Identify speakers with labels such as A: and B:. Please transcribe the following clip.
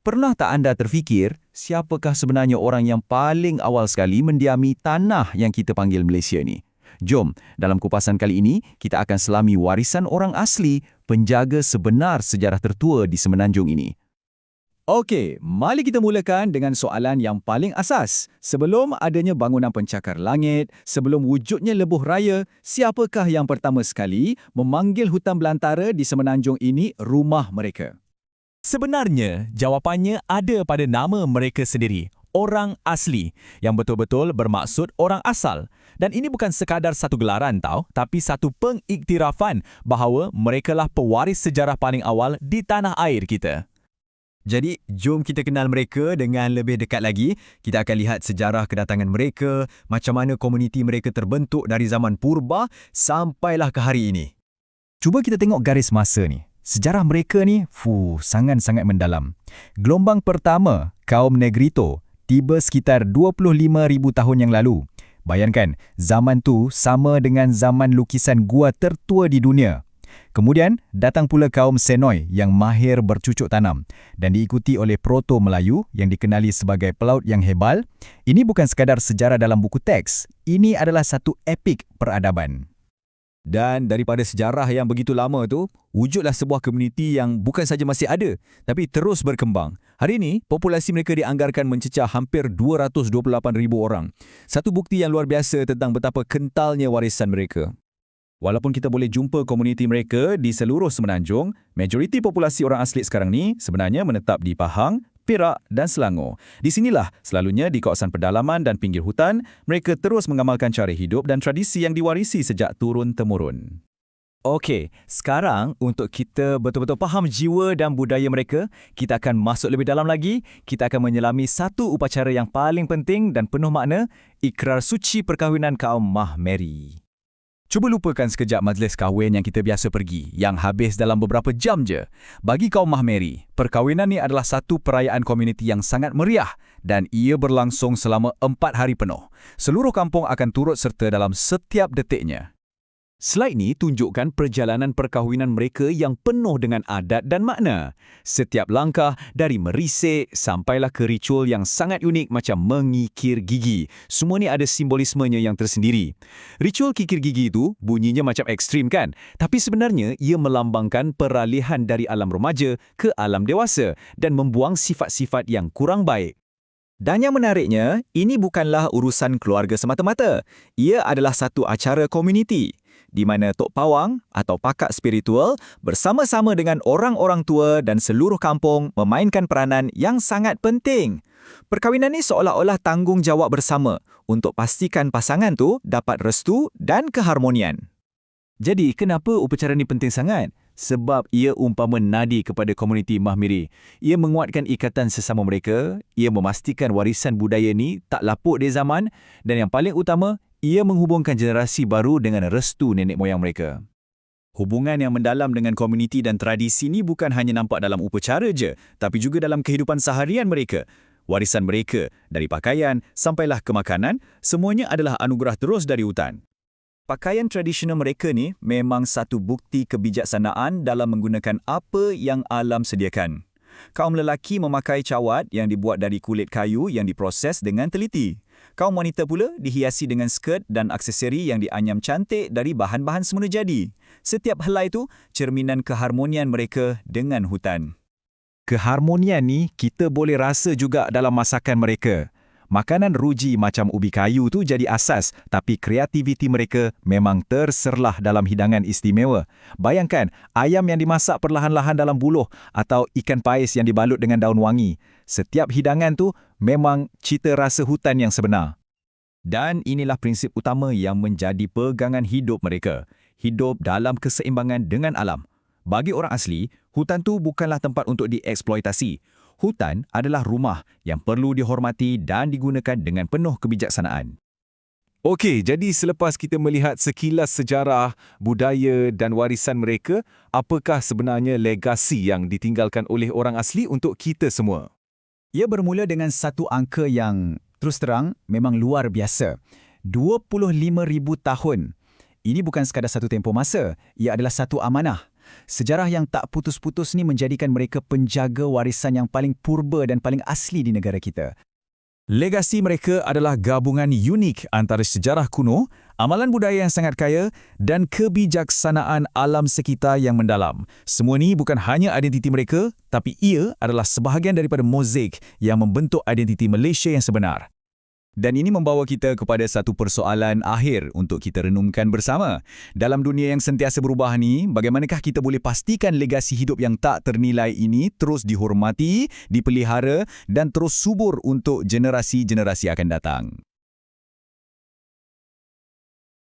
A: Pernah tak anda terfikir siapakah sebenarnya orang yang paling awal sekali mendiami tanah yang kita panggil Malaysia ni? Jom, dalam kupasan kali ini, kita akan selami warisan orang asli penjaga sebenar sejarah tertua di semenanjung ini.
B: Okey, mari kita mulakan dengan soalan yang paling asas. Sebelum adanya bangunan pencakar langit, sebelum wujudnya lebuh raya, siapakah yang pertama sekali memanggil hutan belantara di semenanjung ini rumah mereka?
C: Sebenarnya, jawapannya ada pada nama mereka sendiri, orang asli, yang betul-betul bermaksud orang asal. Dan ini bukan sekadar satu gelaran tau, tapi satu pengiktirafan bahawa merekalah pewaris sejarah paling awal di tanah air kita.
B: Jadi, jom kita kenal mereka dengan lebih dekat lagi. Kita akan lihat sejarah kedatangan mereka, macam mana komuniti mereka terbentuk dari zaman purba sampailah ke hari ini. Cuba kita tengok garis masa ni. Sejarah mereka ni, fu, sangat-sangat mendalam. Gelombang pertama, kaum Negrito, tiba sekitar 25,000 tahun yang lalu. Bayangkan, zaman tu sama dengan zaman lukisan gua tertua di dunia. Kemudian, datang pula kaum Senoi yang mahir bercucuk tanam dan diikuti oleh Proto-Melayu yang dikenali sebagai pelaut yang hebal. Ini bukan sekadar sejarah dalam buku teks, ini adalah satu epik peradaban. Dan daripada sejarah yang begitu lama tu, wujudlah sebuah komuniti yang bukan saja masih ada, tapi terus berkembang. Hari ini, populasi mereka dianggarkan mencecah hampir 228,000 orang. Satu bukti yang luar biasa tentang betapa kentalnya warisan mereka. Walaupun kita boleh jumpa komuniti mereka di seluruh semenanjung, majoriti populasi orang asli sekarang ni sebenarnya menetap di Pahang, Perak dan Selangor. Di sinilah, selalunya di kawasan pedalaman dan pinggir hutan, mereka terus mengamalkan cara hidup dan tradisi yang diwarisi sejak turun-temurun. Okey, sekarang untuk kita betul-betul faham jiwa dan budaya mereka, kita akan masuk lebih dalam lagi. Kita akan menyelami satu upacara yang paling penting dan penuh makna, ikrar suci perkahwinan kaum Mahmeri. Cuba lupakan sekejap majlis kahwin yang kita biasa pergi, yang habis dalam beberapa jam je. Bagi kaum Mahmeri, perkahwinan ni adalah satu perayaan komuniti yang sangat meriah dan ia berlangsung selama empat hari penuh. Seluruh kampung akan turut serta dalam setiap detiknya. Slide ni tunjukkan perjalanan perkahwinan mereka yang penuh dengan adat dan makna. Setiap langkah dari merisik sampailah ke ritual yang sangat unik macam mengikir gigi. Semua ni ada simbolismenya yang tersendiri. Ritual kikir gigi itu bunyinya macam ekstrim kan? Tapi sebenarnya ia melambangkan peralihan dari alam remaja ke alam dewasa dan membuang sifat-sifat yang kurang baik. Dan yang menariknya, ini bukanlah urusan keluarga semata-mata. Ia adalah satu acara komuniti di mana Tok Pawang atau pakak spiritual bersama-sama dengan orang-orang tua dan seluruh kampung memainkan peranan yang sangat penting. Perkahwinan ini seolah-olah tanggungjawab bersama untuk pastikan pasangan tu dapat restu dan keharmonian. Jadi, kenapa upacara ini penting sangat? Sebab ia umpama nadi kepada komuniti Mahmiri. Ia menguatkan ikatan sesama mereka, ia memastikan warisan budaya ini tak lapuk di zaman dan yang paling utama, ia menghubungkan generasi baru dengan restu nenek moyang mereka. Hubungan yang mendalam dengan komuniti dan tradisi ini bukan hanya nampak dalam upacara je, tapi juga dalam kehidupan seharian mereka. Warisan mereka, dari pakaian sampailah ke makanan, semuanya adalah anugerah terus dari hutan. Pakaian tradisional mereka ni memang satu bukti kebijaksanaan dalam menggunakan apa yang alam sediakan. Kaum lelaki memakai cawat yang dibuat dari kulit kayu yang diproses dengan teliti. Kaum wanita pula dihiasi dengan skirt dan aksesori yang dianyam cantik dari bahan-bahan semula jadi. Setiap helai itu cerminan keharmonian mereka dengan hutan. Keharmonian ni kita boleh rasa juga dalam masakan mereka. Makanan ruji macam ubi kayu tu jadi asas, tapi kreativiti mereka memang terserlah dalam hidangan istimewa. Bayangkan, ayam yang dimasak perlahan-lahan dalam buluh atau ikan pais yang dibalut dengan daun wangi. Setiap hidangan tu memang cita rasa hutan yang sebenar. Dan inilah prinsip utama yang menjadi pegangan hidup mereka. Hidup dalam keseimbangan dengan alam. Bagi orang asli, hutan tu bukanlah tempat untuk dieksploitasi hutan adalah rumah yang perlu dihormati dan digunakan dengan penuh kebijaksanaan.
A: Okey, jadi selepas kita melihat sekilas sejarah, budaya dan warisan mereka, apakah sebenarnya legasi yang ditinggalkan oleh orang asli untuk kita semua?
B: Ia bermula dengan satu angka yang terus terang memang luar biasa. 25,000 tahun. Ini bukan sekadar satu tempoh masa, ia adalah satu amanah.
D: Sejarah yang tak putus-putus ni menjadikan mereka penjaga warisan yang paling purba dan paling asli di negara kita.
A: Legasi mereka adalah gabungan unik antara sejarah kuno, amalan budaya yang sangat kaya dan kebijaksanaan alam sekitar yang mendalam. Semua ni bukan hanya identiti mereka, tapi ia adalah sebahagian daripada mozaik yang membentuk identiti Malaysia yang sebenar. Dan ini membawa kita kepada satu persoalan akhir untuk kita renungkan bersama. Dalam dunia yang sentiasa berubah ni, bagaimanakah kita boleh pastikan legasi hidup yang tak ternilai ini terus dihormati, dipelihara dan terus subur untuk generasi-generasi akan datang?